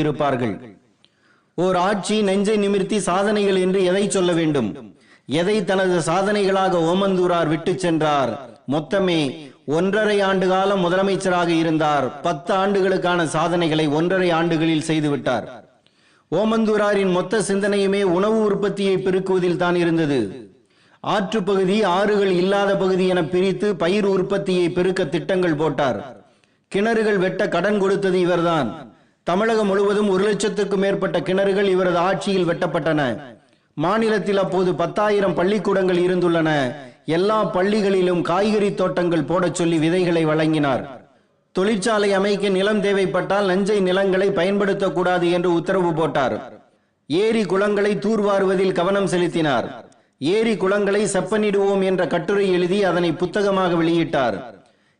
இருப்பார்கள். ஓர் ஆட்சி நெஞ்சை நிமிர்த்தி சாதனைகள் என்று எதை சொல்ல வேண்டும்? எதை தனது சாதனைகளாக ஓமந்தூரார் விட்டுச் சென்றார்? மொத்தமே ஒன்றரை ஆண்டு காலம் முதலமைச்சராக இருந்தார். பத்து ஆண்டுகளுக்கான சாதனைகளை ஒன்றரை ஆண்டுகளில் செய்துவிட்டார் ஓமந்தூராரின் மொத்த சிந்தனையுமே உணவு உற்பத்தியை பெருக்குவதில் தான் இருந்தது. ஆற்று பகுதி ஆறுகள் இல்லாத பகுதி என பிரித்து பயிர் உற்பத்தியை பெருக்க திட்டங்கள் போட்டார். கிணறுகள் வெட்ட கடன் கொடுத்தது இவர்தான். தமிழகம் முழுவதும் ஒரு லட்சத்துக்கும் மேற்பட்ட கிணறுகள் இவரது ஆட்சியில் வெட்டப்பட்டன. மாநிலத்தில் அப்போது பத்தாயிரம் பள்ளிக்கூடங்கள் இருந்துள்ளன. எல்லா பள்ளிகளிலும் காய்கறி தோட்டங்கள் போடச் சொல்லி விதைகளை வழங்கினார். தொழிற்சாலை அமைக்க நிலம் தேவைப்பட்டால் நஞ்சை நிலங்களை பயன்படுத்தக்கூடாது என்று உத்தரவு போட்டார். ஏரி குளங்களை தூர்வாருவதில் கவனம் செலுத்தினார். ஏரி குளங்களை செப்பனிடுவோம் என்ற கட்டுரை எழுதி அதனை புத்தகமாக வெளியிட்டார்.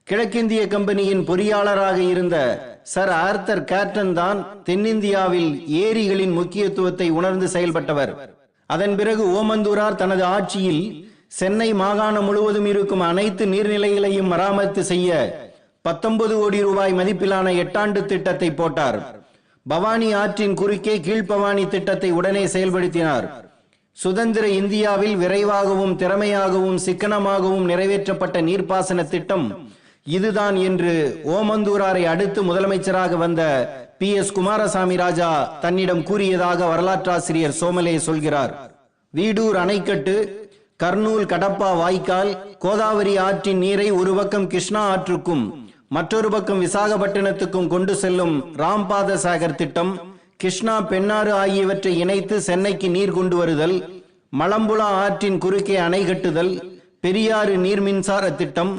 கிழக்கிந்திய கம்பெனியின் பொறியாளராக இருந்த சர் ஆர்த்தர் கேட்டன் தான் தென்னிந்தியாவில் ஏரிகளின் முக்கியத்துவத்தை உணர்ந்து செயல்பட்டவர். அதன் பிறகு ஓமந்தூரார் தனது ஆட்சியில் சென்னை மாகாணம் முழுவதும் இருக்கும் அனைத்து நீர்நிலைகளையும் மராமத்து செய்ய பத்தொன்பது கோடி ரூபாய் மதிப்பிலான எட்டாண்டு திட்டத்தை போட்டார். பவானி ஆற்றின் குறுக்கே கீழ்பவானி திட்டத்தை உடனே செயல்படுத்தினார். சுதந்திர இந்தியாவில் விரைவாகவும் திறமையாகவும் சிக்கனமாகவும் நிறைவேற்றப்பட்ட நீர்ப்பாசன திட்டம் இதுதான் என்று ஓமந்தூராரை அடுத்து முதலமைச்சராக வந்த பி எஸ் குமாரசாமி ராஜா தன்னிடம் கூறியதாக வரலாற்றாசிரியர் சோமலே சொல்கிறார். வீடூர் அணைக்கட்டு கர்னூல் கடப்பா வாய்க்கால் கோதாவரி ஆற்றின் நீரை ஒரு பக்கம் கிருஷ்ணா ஆற்றுக்கும் மற்றொரு பக்கம் விசாகப்பட்டினத்துக்கும் கொண்டு செல்லும் ராம்பாத சாகர் திட்டம் கிருஷ்ணா பெண்ணாறு ஆகியவற்றை இணைத்து சென்னைக்கு நீர் கொண்டு வருதல் மலம்புலா ஆற்றின் குறுக்கே அணை கட்டுதல் பெரியாறு நீர் மின்சார திட்டம்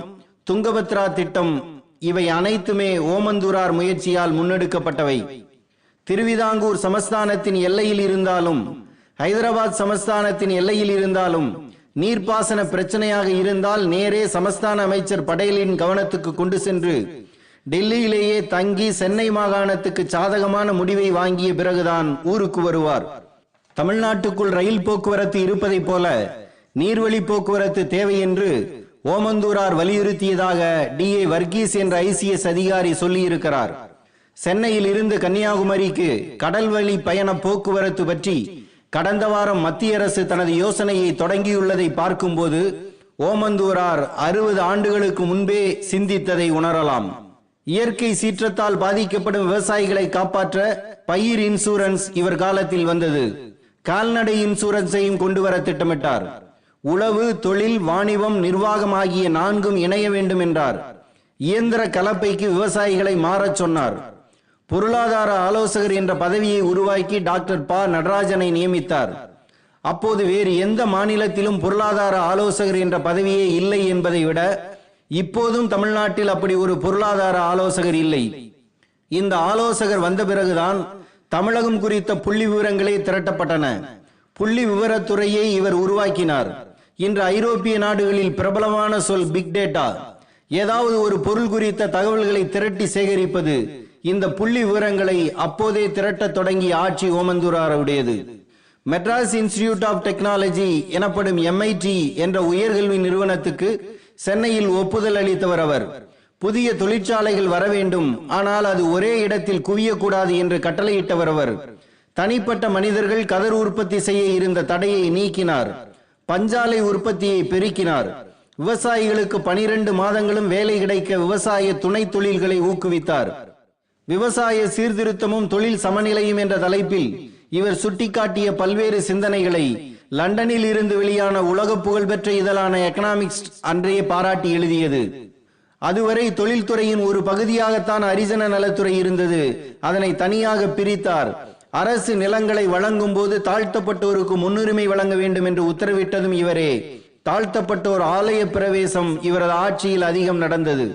துங்கபத்ரா திட்டம் இவை அனைத்துமே ஓமந்தூரார் முயற்சியால் முன்னெடுக்கப்பட்டவை. திருவிதாங்கூர் சமஸ்தானத்தின் எல்லையில் இருந்தாலும் ஹைதராபாத் சமஸ்தானத்தின் எல்லையில் இருந்தாலும் நீர்ப்பாசன பிரச்சனையாக இருந்தால் நேரே சமஸ்தான அமைச்சர் படேலின் கவனத்துக்கு கொண்டு சென்று டெல்லியிலேயே தங்கி சென்னை மாகாணத்துக்கு சாதகமான முடிவை வாங்கிய பிறகுதான் ஊருக்கு வருவார். தமிழ்நாட்டுக்குள் ரயில் போக்குவரத்து இருப்பதைப் போல நீர்வழி போக்குவரத்து தேவை என்று ஓமந்தூரார் வலியுறுத்தியதாக டி. ஏ. வர்கீஸ் என்ற ஐசிஎஸ் அதிகாரி சொல்லியிருக்கிறார். சென்னையில் இருந்து கன்னியாகுமரிக்கு கடல் வழி பயண போக்குவரத்து பற்றி கடந்த வாரம் மத்திய அரசு தனது யோசனையை தொடங்கியுள்ளதை பார்க்கும்போது ஓமந்தூரார் அறுபது ஆண்டுகளுக்கு முன்பே சிந்தித்ததை உணரலாம். இயற்கை சீற்றத்தால் பாதிக்கப்படும் விவசாயிகளை காப்பாற்ற பயிர் இன்சூரன்ஸ் இவர் காலத்தில் வந்தது. கால்நடை இன்சூரன்ஸையும் கொண்டு வர திட்டமிட்டார். உளவு தொழில் வாணிபம் நிர்வாகம் ஆகிய நான்கும் இணைய வேண்டும் என்றார். இயந்திர கலப்பைக்கு விவசாயிகளை மாறச் சொன்னார். பொருளாதார ஆலோசகர் என்ற பதவியை உருவாக்கி டாக்டர் ப. நடராஜனை நியமித்தார். அப்போது வேறு எந்த மாநிலத்திலும் பொருளாதார ஆலோசகர் என்ற பதவியே இல்லை என்பதை விட இப்போதும் தமிழ்நாட்டில் அப்படி ஒரு பொருளாதார ஆலோசகர் இல்லை. இந்த ஆலோசகர் வந்த பிறகுதான் தமிழகம் குறித்த புள்ளி விவரங்களே திரட்டப்பட்டன. புள்ளி விவரத்துறையை இவர் உருவாக்கினார். இன்று ஐரோப்பிய நாடுகளில் பிரபலமான சொல் பிக் டேட்டா ஏதாவது ஒரு பொருள் குறித்த தகவல்களை திரட்டி சேகரிப்பது இந்த புள்ளி விவரங்களை அப்போதே திரட்டத் தொடங்கிய ஆட்சி ஓமந்தூராருடையது. மெட்ராஸ் இன்ஸ்டிடியூட் ஆஃப் டெக்னாலஜி எனப்படும் எம்ஐடி என்ற உயர்கல்வி நிறுவனத்துக்கு சென்னையில் ஒப்புதல் அளித்தவர் அவர். புதிய தொழிற்சாலைகள் வர வேண்டும் ஆனால் அது ஒரே இடத்தில் குவியக்கூடாது என்று கட்டளையிட்டவர் அவர். தனிப்பட்ட மனிதர்கள் கதர் உற்பத்தி செய்ய இருந்த தடையை நீக்கினார். பஞ்சாலை உற்பத்தியை பெருக்கினார். விவசாயிகளுக்கு பனிரெண்டு மாதங்களும் வேலை கிடைக்க விவசாய துணை தொழில்களை ஊக்குவித்தார். விவசாய சீர்திருத்தமும் தொழில் சமநிலையும் என்ற தலைப்பில் இவர் சுட்டிக்காட்டிய பல்வேறு சிந்தனைகளை லண்டனில் இருந்து வெளியான உலக புகழ்பெற்ற இதழான எக்கனாமிக்ஸ் அன்றைய பாராட்டி எழுதியது. அதுவரை தொழில்துறையின் ஒரு பகுதியாகத்தான் அரிஜன நலத்துறை இருந்தது. அதனை தனியாக பிரித்தார். அரசு நிலங்களை வழங்கும் போது தாழ்த்தப்பட்டோருக்கு முன்னுரிமை வழங்க வேண்டும் என்று உத்தரவிட்டதும் இவரே. தாழ்த்தப்பட்டோர் ஆலய பிரவேசம் இவரது ஆட்சியில் அதிகம் நடந்தது.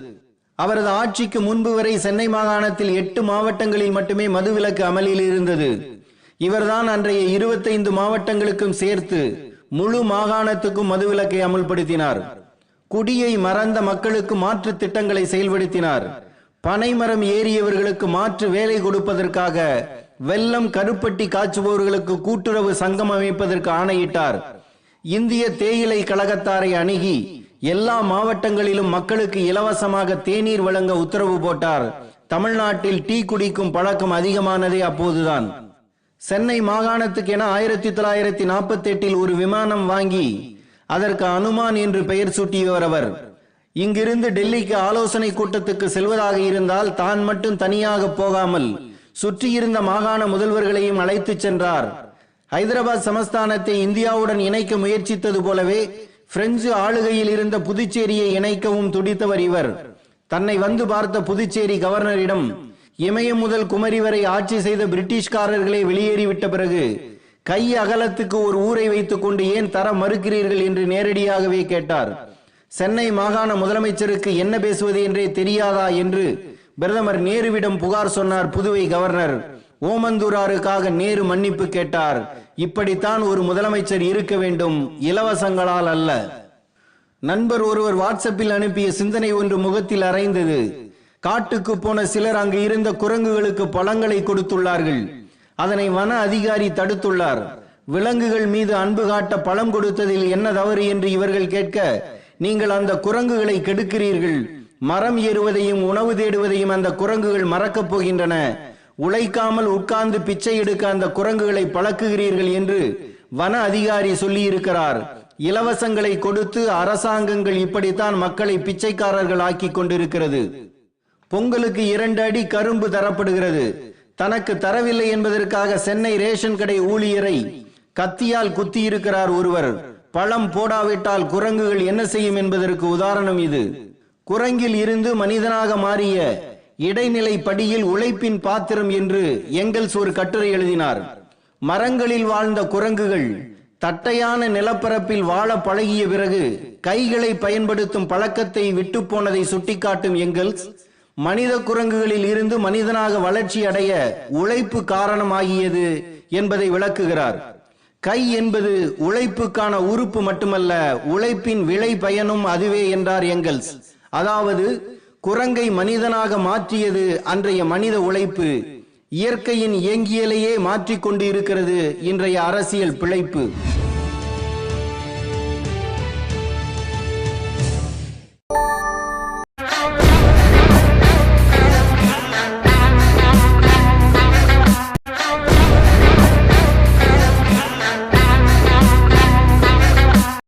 அவரது ஆட்சிக்கு முன்பு வரை சென்னை மாகாணத்தில் எட்டு மாவட்டங்களில் மட்டுமே மதுவிலக்கு அமலில் இருந்தது. இவர்தான் அன்றைய இருபத்தைந்து மாவட்டங்களுக்கும் சேர்த்து முழு மாகாணத்துக்கும் மதுவிலக்கை அமுல்படுத்தினார். குடியை மறந்த மக்களுக்கு மாற்று திட்டங்களை செயல்படுத்தினார். பனைமரம் ஏறியவர்களுக்கு மாற்று வேலை கொடுப்பதற்காக வெள்ளம் கருப்பட்டி காய்ச்சுபவர்களுக்கு கூட்டுறவு சங்கம் அமைப்பதற்கு ஆணையிட்டார். இந்திய தேயிலை கழகத்தாரை அணுகி எல்லா மாவட்டங்களிலும் மக்களுக்கு இலவசமாக தேநீர் வழங்க உத்தரவு போட்டார். தமிழ்நாட்டில் டீ குடிக்கும் பழக்கம் அதிகமானதே அப்போதுதான். சென்னை மாகாணத்துக்கென ஆயிரத்தி தொள்ளாயிரத்தி நாற்பத்தி எட்டில் ஒரு விமானம் வாங்கி அதற்கு அனுமான் என்று பெயர் சூட்டியவர் அவர். இங்கிருந்து டெல்லிக்கு ஆலோசனை கூட்டத்துக்கு செல்வதாக இருந்தால் தான் மட்டும் தனியாக போகாமல் சுற்றியிருந்த மாகாண முதல்வர்களையும் அழைத்துச் சென்றார். ஹைதராபாத் சமஸ்தானத்தை இந்தியாவுடன் இணைக்க முயற்சித்தது போலவே பிரெஞ்சு ஆளுகையில் இருந்த புதுச்சேரியை இணைக்கவும் துடித்தவர் இவர். தன்னை வந்து பார்த்த புதுச்சேரி கவர்னரிடம் இமயம் முதல் குமரி வரை ஆட்சி செய்த பிரிட்டிஷ்காரர்களே வெளியேறிவிட்ட பிறகு கை அகலத்துக்கு ஒரு ஊரை வைத்துக் கொண்டு ஏன் தர மறுக்கிறீர்கள்? என்று நேரடியாகவே கேட்டார். சென்னை மாகாண முதலமைச்சருக்கு என்ன பேசுவது என்றே தெரியாதா? என்று பிரதமர் நேருவிடம் புகார் சொன்னார் புதுவை கவர்னர். ஓமந்தூராருக்காக நேரு மன்னிப்பு கேட்டார். இப்படித்தான் ஒரு முதலமைச்சர் இருக்க வேண்டும் இலவசங்களால் அல்ல. நண்பர் ஒருவர் வாட்ஸ்அப்பில் அனுப்பிய சிந்தனை ஒன்று முகத்தில் அரைந்தது. காட்டுக்கு போன சிலர் அங்கு இருந்த குரங்குகளுக்கு பழங்களை கொடுத்துள்ளார்கள். அதனை வன அதிகாரி தடுத்துள்ளார். விலங்குகள் மீது அன்பு காட்ட பழம் கொடுத்ததில் என்ன தவறு என்று இவர்கள் கேட்க நீங்கள் அந்த குரங்குகளை கெடுக்கிறீர்கள். மரம் ஏறுவதையும் உணவு தேடுவதையும் அந்த குரங்குகள் மறக்கப் போகின்றன. உழைக்காமல் உட்கார்ந்து பிச்சை எடுக்க அந்த குரங்குகளை பழக்குகிறீர்கள் என்று வன அதிகாரி சொல்லியிருக்கிறார். இலவசங்களை கொடுத்து அரசாங்கங்கள் இப்படித்தான் மக்களை பிச்சைக்காரர்கள் ஆக்கி கொண்டிருக்கிறது. பொங்கலுக்கு இரண்டு அடி கரும்பு தரப்படுகிறது. தனக்கு தரவில்லை என்பதற்காக சென்னை ரேஷன் கடை ஊழியரை கத்தியால் குத்தியிருக்கிறார் ஒருவர். பழம் போடாவிட்டால் குரங்குகள் என்ன செய்யும் என்பதற்கு உதாரணம் இது. குரங்கில் இருந்து மனிதனாக மாறிய இடைநிலை படியில் உழைப்பின் பாத்திரம் என்று எங்கள்ஸ் ஒரு கட்டுரை எழுதினார். மரங்களில் வாழ்ந்த குரங்குகள் தட்டையான நிலப்பரப்பில் வாழ பழகிய பிறகு கைகளை பயன்படுத்தும் பழக்கத்தை விட்டு போனதை சுட்டிக்காட்டும் எங்கள்ஸ் மனித குரங்குகளில் இருந்து மனிதனாக வளர்ச்சி அடைய உழைப்பு காரணமாகியது என்பதை விளக்குகிறார். கை என்பது உழைப்புக்கான உறுப்பு மட்டுமல்ல உழைப்பின் விளை பயனும் அதுவே என்றார் எங்கல்ஸ் அதாவது குரங்கை மனிதனாக மாற்றியது அன்றைய மனித உழைப்பு. இயற்கையின் இயங்கியலையே மாற்றிக்கொண்டு இருக்கிறது இன்றைய அரசியல் பிழைப்பு.